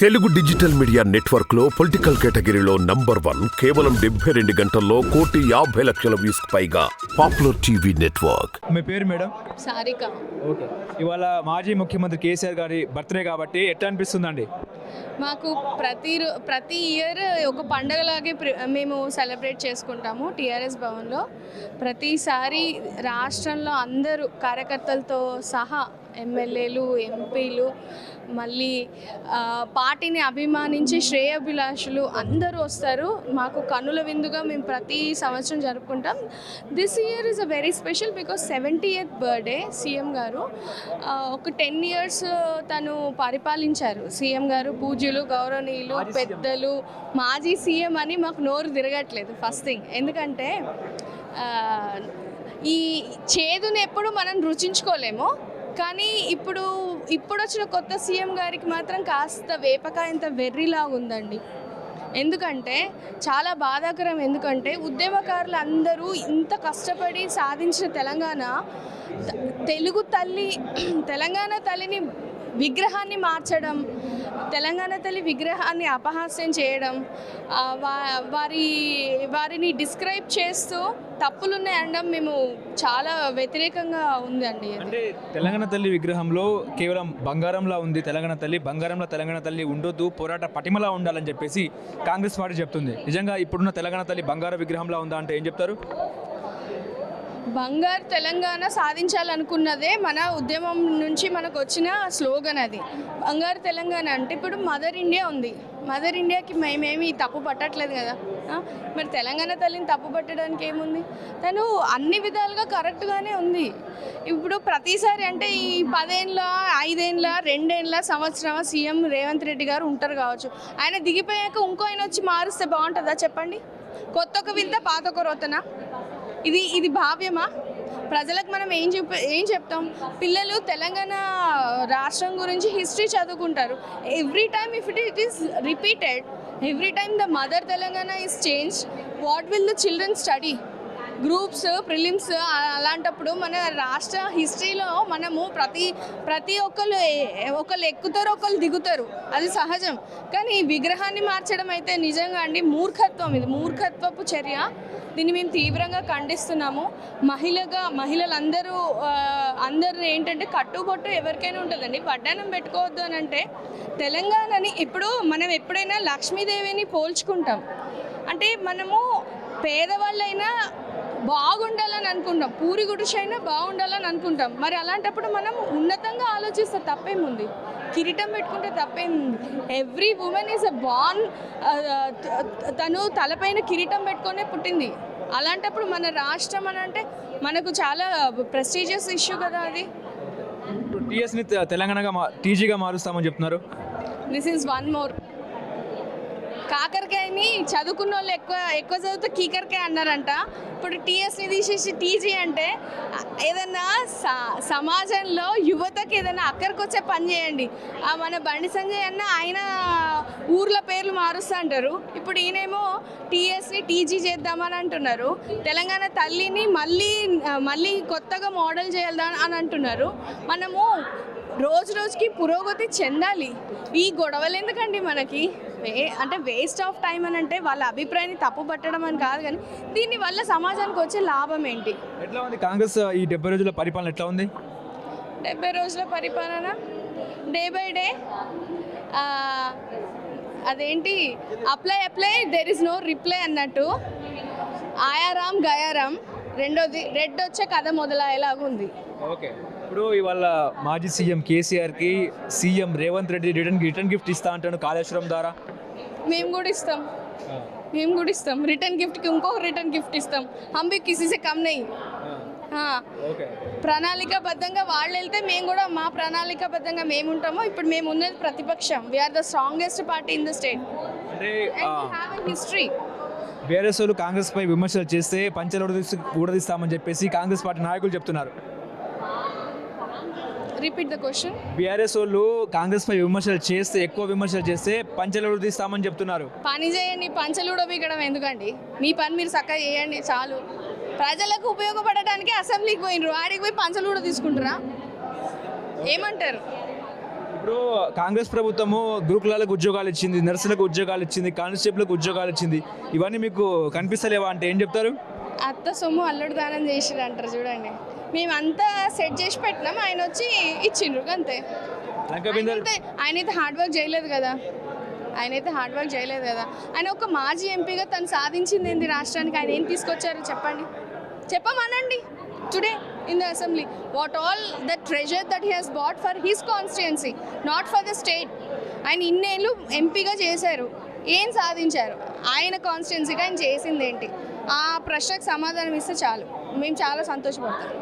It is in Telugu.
తెలుగు డిజిటల్ మీడియా నెట్వర్క్లో పొలిటికల్ కేటగిరీలో నంబర్ వన్ కేవలం డెబ్బై రెండు గంటల్లో కోటి యాభై లక్షల వ్యూస్ పైగా పాపులర్ టీవీ నెట్వర్క్. మీ పేరు మేడం? సారిక. ఓకే. ఇవాళ మాజీ ముఖ్యమంత్రి కేసీఆర్ గారి బర్త్డే కాబట్టి ఎట్లా అనిపిస్తుందండి? మాకు ప్రతి రో- ప్రతి ఇయర్ ఒక పండగలాగే ప్రి- మేము సెలబ్రేట్ చేసుకుంటాము టీఆర్ఎస్ భవన్లో. ప్రతిసారి రాష్ట్రంలో అందరూ కార్యకర్తలతో సహా ఎమ్మెల్యేలు ఎంపీలు మళ్ళీ పార్టీని అభిమానించి శ్రేయోభిలాషులు అందరూ వస్తారు. మాకు కనుల విందుగా మేము ప్రతి సంవత్సరం జరుపుకుంటాం. This year is a very special because seventy eighth birthday CM గారు. ఒక టెన్ ఇయర్స్ తను పరిపాలించారు. సీఎం గారు పూజ్యులు గౌరవనీయులు పెద్దలు మాజీ సీఎం అని మాకు నోరు తిరగట్లేదు ఫస్ట్ థింగ్ ఎందుకంటే ఈ చేదుని ఎప్పుడు మనం రుచించుకోలేము. కానీ ఇప్పుడు ఇప్పుడు వచ్చిన కొత్త సీఎం గారికి మాత్రం కాస్త వేపకాయంత వెర్రిలా ఉందండి. ఎందుకంటే చాలా బాధాకరం ఎందుకంటే ఉద్యమకారులు అందరూ ఇంత కష్టపడి సాధించిన తెలంగాణ తెలుగు తల్లి తెలంగాణ తల్లిని విగ్రహాన్ని మార్చడం తెలంగాణ తల్లి విగ్రహాన్ని అపహాస్యం చేయడం వారి వారిని డిస్క్రైబ్ చేస్తూ తప్పులున్నాయి అనడం మేము చాలా వ్యతిరేకంగా ఉందండి అంటే తెలంగాణ తల్లి విగ్రహంలో కేవలం బంగారంలా ఉంది తెలంగాణ తల్లి బంగారంలో తెలంగాణ తల్లి ఉండొద్దు పోరాట పటిమలా ఉండాలని చెప్పేసి కాంగ్రెస్ పార్టీ చెప్తుంది. నిజంగా ఇప్పుడున్న తెలంగాణ తల్లి బంగారు విగ్రహంలా ఉందా అంటే ఏం చెప్తారు? బంగారు తెలంగాణ సాధించాలనుకున్నదే మన ఉద్యమం నుంచి మనకు వచ్చిన స్లోగన్ అది. బంగారు తెలంగాణ అంటే ఇప్పుడు మదర్ ఇండియా ఉంది. మదర్ ఇండియాకి మేమేమి తప్పు పట్టట్లేదు కదా. మరి తెలంగాణ తల్లిని తప్పు పట్టడానికి ఏముంది? తను అన్ని విధాలుగా కరెక్ట్గానే ఉంది. ఇప్పుడు ప్రతిసారి అంటే ఈ పదేళ్ళ ఐదేళ్ళ రెండేళ్ళ సంవత్సరం సీఎం రేవంత్ రెడ్డి గారు ఉంటారు కావచ్చు. ఆయన దిగిపోయాక ఇంకో ఆయన వచ్చి మారుస్తే బాగుంటుందా చెప్పండి? కొత్త ఒక వింత పాత ఒక రోతనా? ఇది ఇది భావ్యమా? ప్రజలకు మనం ఏం చెప్ ఏం చెప్తాం? పిల్లలు తెలంగాణ రాష్ట్రం గురించి హిస్టరీ చదువుకుంటారు. Every time if it it is repeated every time the mother Telangana is change what will the children study groups prelims అలాంటప్పుడు మన రాష్ట్ర హిస్టరీలో మనము ప్రతి ప్రతి ఒక్కరు ఏ- ఒకళ్ళు ఎక్కుతారు ఒకళ్ళు దిగుతారు. అది సహజం. కానీ ఈ విగ్రహాన్ని మార్చడం అయితే నిజంగా అండి మూర్ఖత్వం ఇది. మూర్ఖత్వపు చర్య. దీన్ని మేము తీవ్రంగా ఖండిస్తున్నాము. మహిళగా మహిళలందరూ అందరూ ఏంటంటే కట్టుబొట్టు ఎవరికైనా ఉంటుందండి. వడ్డానం పెట్టుకోవద్దు అని అంటే తెలంగాణని ఇప్పుడు మనం ఎప్పుడైనా లక్ష్మీదేవిని పోల్చుకుంటాం. అంటే మనము పేదవాళ్ళైనా బాగుండాలని అనుకుంటాం. పూరి గుడిసైనా బాగుండాలని అనుకుంటాం. మరి అలాంటప్పుడు మనం ఉన్నతంగా ఆలోచిస్తే తప్పేముంది? కిరీటం పెట్టుకుంటే తప్పేముంది? Every women is a boon తను తలపైన కిరీటం పెట్టుకొనే పుట్టింది. అలాంటప్పుడు మన రాష్ట్రం అని అంటే మనకు చాలా ప్రెస్టీజియస్ ఇష్యూ కదా అది. టీఎస్ని తెలంగాణగా టీజీగా మారుస్తామని చెప్తున్నారు. దిస్ ఈజ్ వన్ మోర్ కాకరకాయని చదువుకున్న వాళ్ళు ఎక్కువ ఎక్కువ చదివితే కీకరకాయ అన్నారంట. ఇప్పుడు టీఎస్ని తీసేసి టీజీ అంటే ఏదన్నా స- సమాజంలో యువతకి ఏదైనా అక్కడికి వచ్చే పని చేయండి. మన బండి సంజయ్ అన్న ఆయన ఊర్ల పేర్లు మారుస్తా అంటారు. ఇప్పుడు ఈయనేమో టీఎస్ని టీజీ చేద్దామని అంటున్నారు. తెలంగాణ తల్లిని మళ్ళీ మళ్ళీ కొత్తగా మోడల్ చేద్దాం అని అంటున్నారు. మనము రోజు రోజుకి పురోగతి చెందాలి. ఈ గొడవలు ఎందుకండి మనకి? అంటే వేస్ట్ ఆఫ్ టైం అని అంటే వాళ్ళ అభిప్రాయాన్ని తప్పు పట్టడం అని కాదు కానీ దీని వల్ల సమాజానికి వచ్చే లాభం ఏంటి? ఎట్లా ఉంది కాంగ్రెస్ ఈ డెబ్బై రోజుల పరిపాలన ఎట్లా ఉంది? డెబ్బై రోజుల పరిపాలన? డే బై డే అదేంటి? Apply apply there is no reply అన్నట్టు. ఆయారాం గయారాం రెండోది రెడ్ వచ్చే కథ మొదలయ్యేలాగా ఓకే. ఇప్పుడు ఇవాళ మాజీ సీఎం కేసీఆర్కి CM Revanth Reddy return return gift ఇస్తా అంటాను కాళేశ్వరం ద్వారా? మేము కూడా ఇస్తాం. మేము కూడా ఇస్తాం. రిటర్న్ గిఫ్ట్కి ఇంకొక రిటర్న్ గిఫ్ట్ ఇస్తాం. హమ్ భీ కిసీ సే కమ్ ఓకే. ప్రణాళికాబద్ధంగా వాళ్ళు వెళ్తే మేము కూడా మా ప్రణాళికాబద్ధంగా మేము ఉంటాము. ఇప్పుడు మేము ఉన్నది ప్రతిపక్షం. We are the strongest party in the state అంటే హిస్టరీ బీఆర్ఎస్ వాళ్ళు కాంగ్రెస్ పై విమర్శలు చేస్తే పంచలు ఊడదీసి ఊడదీస్తామని చెప్పేసి కాంగ్రెస్ పార్టీ నాయకులు చెప్తున్నారు. రిపీట్ ద క్వశ్చన్ బీఆర్ఎస్ వాళ్ళు కాంగ్రెస్ పై విమర్శలు చేస్తే ఎక్కువ విమర్శలు చేస్తే పంచలు ఊడదీస్తామని చెప్తున్నారు. పని చేయండి పంచలుడో బీగడం ఎందుకండి? మీ పని మీరు చక్కగా చేయండి చాలు. ప్రజలకు ఉపయోగపడటానికి అసెంబ్లీకి పోయినరు ఆడికి పోయి పంచలు కూడా తీసుకుంటారా? ఏమంటారు? ఇప్పుడు కాంగ్రెస్ ప్రభుత్వము గురుకులాలకు ఉద్యోగాలు ఇచ్చింది నర్సులకు ఉద్యోగాలు ఇచ్చింది కానిస్టేబుల్కి ఉద్యోగాలు ఇచ్చింది. ఇవన్నీ మీకు కనిపిస్తలేవా అంటే ఏం చెప్తారు? అత్త సొమ్ము అల్లుడు దానం చేసిరు అంటారు చూడండి. మేమంతా సెట్ చేసి పెట్టినాం. ఆయన వచ్చి ఇచ్చిండ్రు అంతే ఆయన అయితే హార్డ్ వర్క్ చేయలేదు కదా. ఆయన అయితే హార్డ్ వర్క్ చేయలేదు కదా. ఆయన ఒక మాజీ ఎంపీగా తను సాధించింది ఏంది రాష్ట్రానికి? ఆయన ఏం తీసుకొచ్చారు చెప్పండి. చెప్పమనండి. Today in the assembly what all the treasure that he has bought for his constituency not for the state ఆయన ఇన్నేళ్ళు ఎంపీగా చేశారు. ఏం సాధించారు? ఆయన కాన్స్టిట్యున్సీగా ఆయన చేసింది ఏంటి? ఆ ప్రశ్నకు సమాధానం ఇస్తే చాలు. మేము చాలా సంతోషపడతాం.